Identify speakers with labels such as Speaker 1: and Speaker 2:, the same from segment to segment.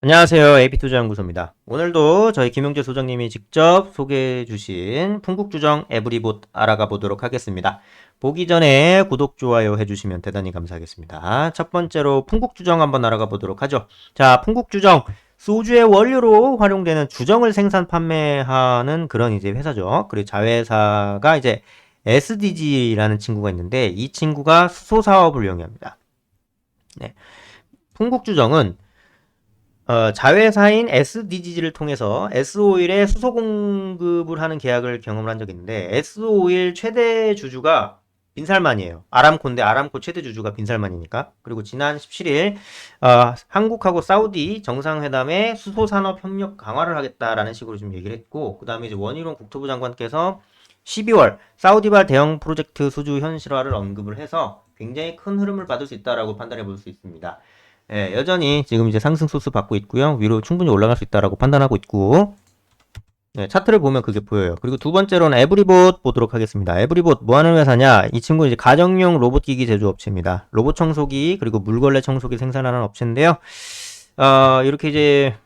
Speaker 1: 안녕하세요. AP투자연구소입니다. 오늘도 저희 김용재 소장님이 직접 소개해 주신 풍국주정 에브리봇 알아가 보도록 하겠습니다. 보기 전에 구독, 좋아요 해주시면 대단히 감사하겠습니다. 첫 번째로 풍국주정 한번 알아가 보도록 하죠. 자, 풍국주정. 소주의 원료로 활용되는 주정을 생산 판매하는 그런 이제 회사죠. 그리고 자회사가 이제 SDG라는 친구가 있는데 이 친구가 수소 사업을 영위합니다. 네. 풍국주정은 어, 자회사인 SDG를 통해서 S오일에 수소 공급을 하는 계약을 경험을 한 적이 있는데 S오일 최대 주주가 빈살만이에요. 아람코인데 아람코 최대 주주가 빈살만이니까. 그리고 지난 17일 어, 한국하고 사우디 정상회담에 수소 산업 협력 강화를 하겠다라는 식으로 좀 얘기를 했고 그다음에 이제 원희룡 국토부 장관께서 12월 사우디발 대형 프로젝트 수주 현실화를 언급을 해서 굉장히 큰 흐름을 받을 수 있다라고 판단해 볼 수 있습니다. 예, 여전히 지금 이제 상승 소스 받고 있고요. 위로 충분히 올라갈 수 있다라고 판단하고 있고, 네, 차트를 보면 그게 보여요. 그리고 두 번째로는 에브리봇 보도록 하겠습니다. 에브리봇 뭐 하는 회사냐? 이 친구 이제 가정용 로봇 기기 제조업체입니다. 로봇 청소기 그리고 물걸레 청소기 생산하는 업체인데요. 어, 이렇게 이제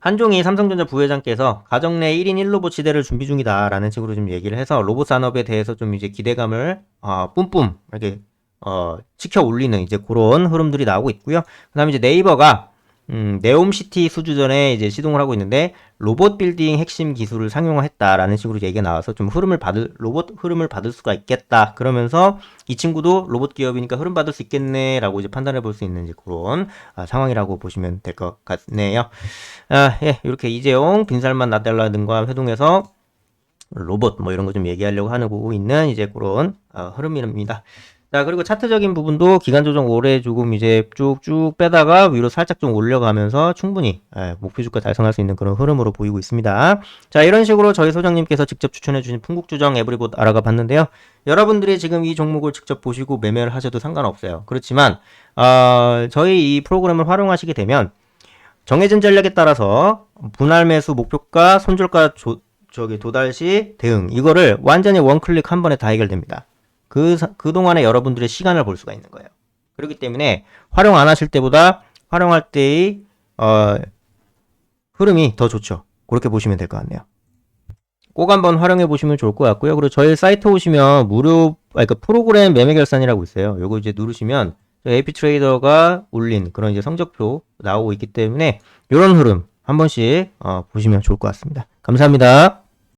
Speaker 1: 한종희 삼성전자 부회장께서 가정 내 1인 1로봇 시대를 준비 중이다라는 식으로 좀 얘기를 해서 로봇 산업에 대해서 좀 이제 기대감을 어, 뿜뿜 이렇게 어, 치켜 올리는 이제 그런 흐름들이 나오고 있고요. 그다음에 이제 네이버가 음, 네옴시티 수주전에 이제 시동을 하고 있는데 로봇 빌딩 핵심 기술을 상용화했다라는 식으로 얘기가 나와서 좀 흐름을 받을 로봇 흐름을 받을 수가 있겠다. 그러면서 이 친구도 로봇 기업이니까 흐름 받을 수 있겠네라고 이제 판단해 볼 수 있는 이제 그런 아, 상황이라고 보시면 될 것 같네요. 아, 예, 이렇게 이재용 빈살만 나달라 등과 회동해서 로봇 뭐 이런 거 좀 얘기하려고 하고 있는 이제 그런 어, 흐름입니다. 자, 그리고 차트적인 부분도 기간 조정 오래 조금 이제 쭉쭉 빼다가 위로 살짝 좀 올려가면서 충분히 예, 목표 주가 달성할 수 있는 그런 흐름으로 보이고 있습니다. 자, 이런 식으로 저희 소장님께서 직접 추천해 주신 풍국주정 에브리봇 알아가 봤는데요. 여러분들이 지금 이 종목을 직접 보시고 매매를 하셔도 상관없어요. 그렇지만 어, 저희 이 프로그램을 활용하시게 되면 정해진 전략에 따라서 분할 매수 목표가 손절가 조, 저기 도달 시 대응 이거를 완전히 원클릭 한 번에 다 해결됩니다. 그, 사- 그동안에 여러분들의 시간을 볼 수가 있는 거예요. 그렇기 때문에 활용 안 하실 때보다 활용할 때의 어, 흐름이 더 좋죠. 그렇게 보시면 될 것 같네요. 꼭 한번 활용해 보시면 좋을 것 같고요. 그리고 저희 사이트 오시면 무료 아 그러니까 프로그램 매매 결산이라고 있어요. 요거 이제 누르시면 AP 트레이더가 올린 그런 이제 성적표 나오고 있기 때문에 이런 흐름 한 번씩 어, 보시면 좋을 것 같습니다. 감사합니다.